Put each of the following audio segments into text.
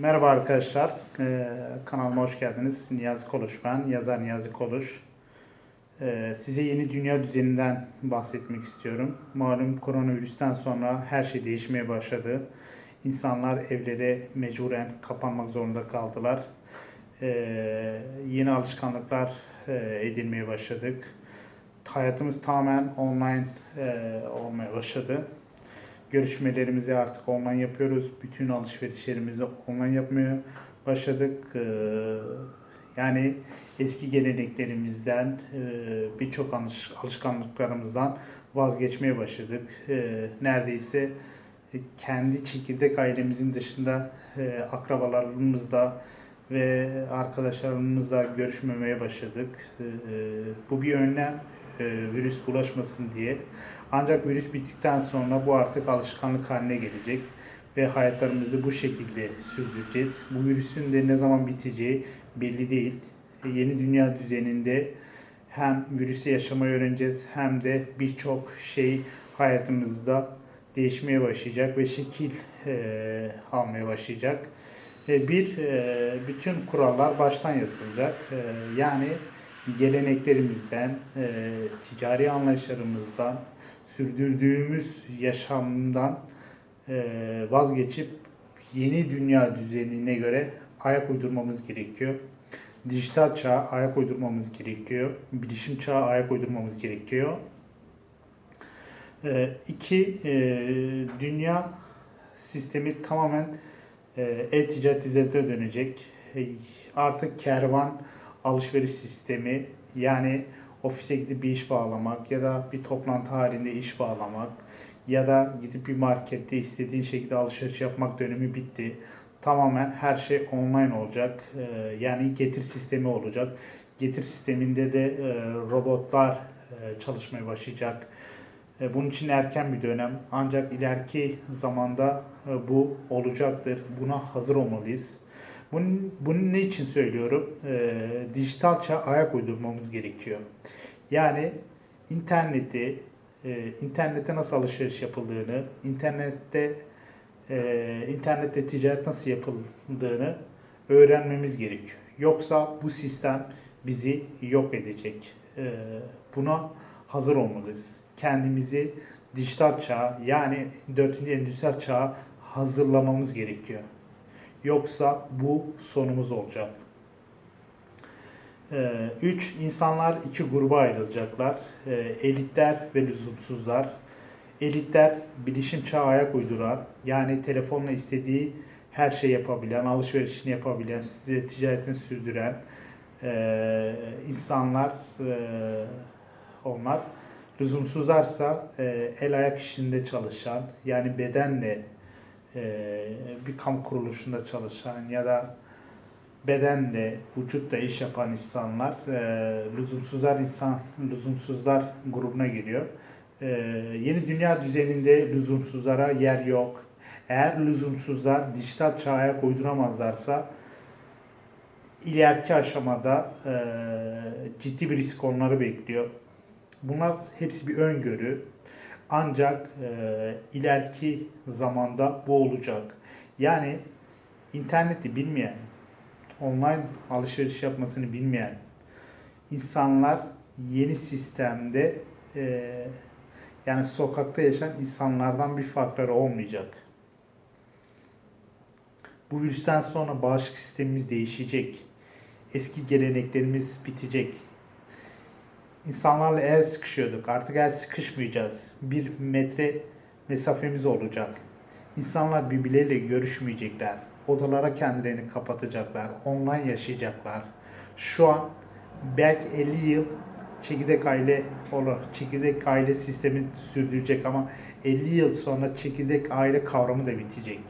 Merhaba arkadaşlar, ee, kanalıma hoş geldiniz. Niyazi Koluş ben, yazar Niyazi Koluş. Ee, size yeni dünya düzeninden bahsetmek istiyorum. Malum koronavirüsten sonra her şey değişmeye başladı. İnsanlar evlere mecburen kapanmak zorunda kaldılar. Ee, yeni alışkanlıklar e, edinmeye başladık. Hayatımız tamamen online e, olmaya başladı. Görüşmelerimizi artık online yapıyoruz. Bütün alışverişlerimizi online yapmaya başladık. Ee, Yani eski geleneklerimizden, e, birçok alış- alışkanlıklarımızdan vazgeçmeye başladık. Ee, Neredeyse kendi çekirdek ailemizin dışında e, akrabalarımızla ve arkadaşlarımızla görüşmemeye başladık. Ee, Bu bir önlem, e, virüs bulaşmasın diye. Ancak virüs bittikten sonra bu artık alışkanlık haline gelecek ve hayatlarımızı bu şekilde sürdüreceğiz. Bu virüsün de ne zaman biteceği belli değil. E, Yeni dünya düzeninde hem virüsü yaşamayı öğreneceğiz hem de birçok şey hayatımızda değişmeye başlayacak ve şekil e, almaya başlayacak. E, bir, e, bütün kurallar baştan yazılacak. E, yani geleneklerimizden, e, ticari anlayışlarımızdan, sürdürdüğümüz yaşamdan e, vazgeçip yeni dünya düzenine göre ayak uydurmamız gerekiyor. Dijital çağa ayak uydurmamız gerekiyor. Bilişim çağa ayak uydurmamız gerekiyor. E, iki, e, dünya sistemi tamamen e, e-ticaret hizmetine dönecek. E, Artık kervan alışveriş sistemi yani ofise gidip bir iş bağlamak ya da bir toplantı halinde iş bağlamak ya da gidip bir markette istediğin şekilde alışveriş yapmak dönemi bitti. Tamamen her şey online olacak. Ee, Yani getir sistemi olacak. Getir sisteminde de e, robotlar e, çalışmaya başlayacak. E, Bunun için erken bir dönem. Ancak ileriki zamanda bu olacaktır. Buna hazır olmalıyız. Bunun, bunu ne için söylüyorum? E, dijital çağa ayak uydurmamız gerekiyor. Yani interneti, e, internette nasıl alışveriş yapıldığını, internette e, internette ticaret nasıl yapıldığını öğrenmemiz gerekiyor. Yoksa bu sistem bizi yok edecek. E, buna hazır olmalıyız. Kendimizi dijital çağa yani 4. endüstriyel çağa hazırlamamız gerekiyor. Yoksa bu sonumuz olacak. 3. insanlar iki gruba ayrılacaklar. Ee, elitler ve lüzumsuzlar. Elitler bilişim çağı ayak uyduran, yani telefonla istediği her şey yapabilen, alışverişini yapabilen, ticaretini sürdüren e, insanlar onlar. Lüzumsuzlarsa el ayak işinde çalışan, yani bedenle bir kamu kuruluşunda çalışan ya da bedenle, vücutla iş yapan insanlar e, lüzumsuzlar insan lüzumsuzlar grubuna giriyor. E, yeni dünya düzeninde lüzumsuzlara yer yok. Eğer lüzumsuzlar dijital çağa ayak ileriki aşamada e, ciddi bir risk onları bekliyor. Bunlar hepsi bir öngörü. Ancak e, ileriki zamanda bu olacak. Yani interneti bilmeyen, online alışveriş yapmasını bilmeyen insanlar yeni sistemde e, yani sokakta yaşayan insanlardan bir farkları olmayacak. Bu virüsten sonra bağışıklık sistemimiz değişecek. Eski geleneklerimiz bitecek. İnsanlarla el sıkışıyorduk. Artık el sıkışmayacağız. Bir metre mesafemiz olacak. İnsanlar birbirleriyle görüşmeyecekler. Odalara kendilerini kapatacaklar. Online yaşayacaklar. Şu an belki 50 yıl çekirdek aile olur. Çekirdek aile sistemi sürdürecek ama 50 yıl sonra çekirdek aile kavramı da bitecek.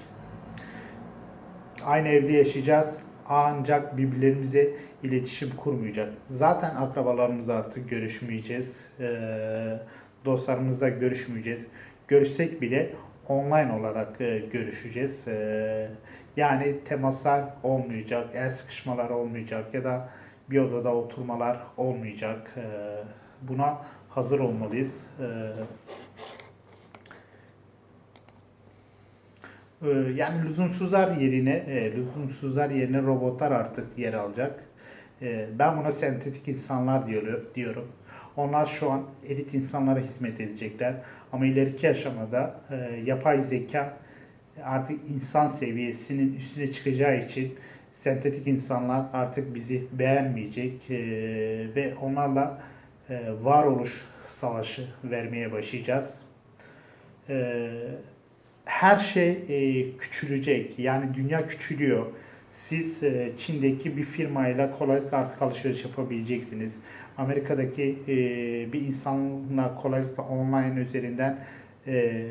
Aynı evde yaşayacağız ancak birbirlerimize iletişim kurmayacak. Zaten akrabalarımızla artık görüşmeyeceğiz. Ee, dostlarımızla görüşmeyeceğiz. Görüşsek bile online olarak e, görüşeceğiz. Ee, yani temaslar olmayacak, el sıkışmalar olmayacak ya da bir odada oturmalar olmayacak. Ee, buna hazır olmalıyız. Yani lüzumsuzlar yerine e, lüzumsuzlar yerine robotlar artık yer alacak. Ee, Ben buna sentetik insanlar diyor- diyorum. Onlar şu an elit insanlara hizmet edecekler. Ama ileriki aşamada e, yapay zeka artık insan seviyesinin üstüne çıkacağı için sentetik insanlar artık bizi beğenmeyecek e, ve onlarla e, varoluş savaşı vermeye başlayacağız. Her şey küçülecek. Yani dünya küçülüyor. Siz e, Çin'deki bir firmayla kolaylıkla artık alışveriş yapabileceksiniz. Amerika'daki e, bir insanla kolaylıkla online üzerinden e,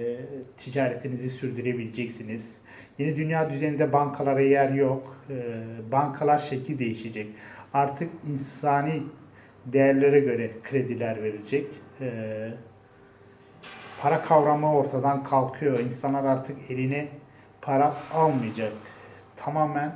ticaretinizi sürdürebileceksiniz. Yeni dünya düzeninde bankalara yer yok. Bankalar şekli değişecek. Artık insani değerlere göre krediler verecek. Para kavramı ortadan kalkıyor. İnsanlar artık eline para almayacak. Tamamen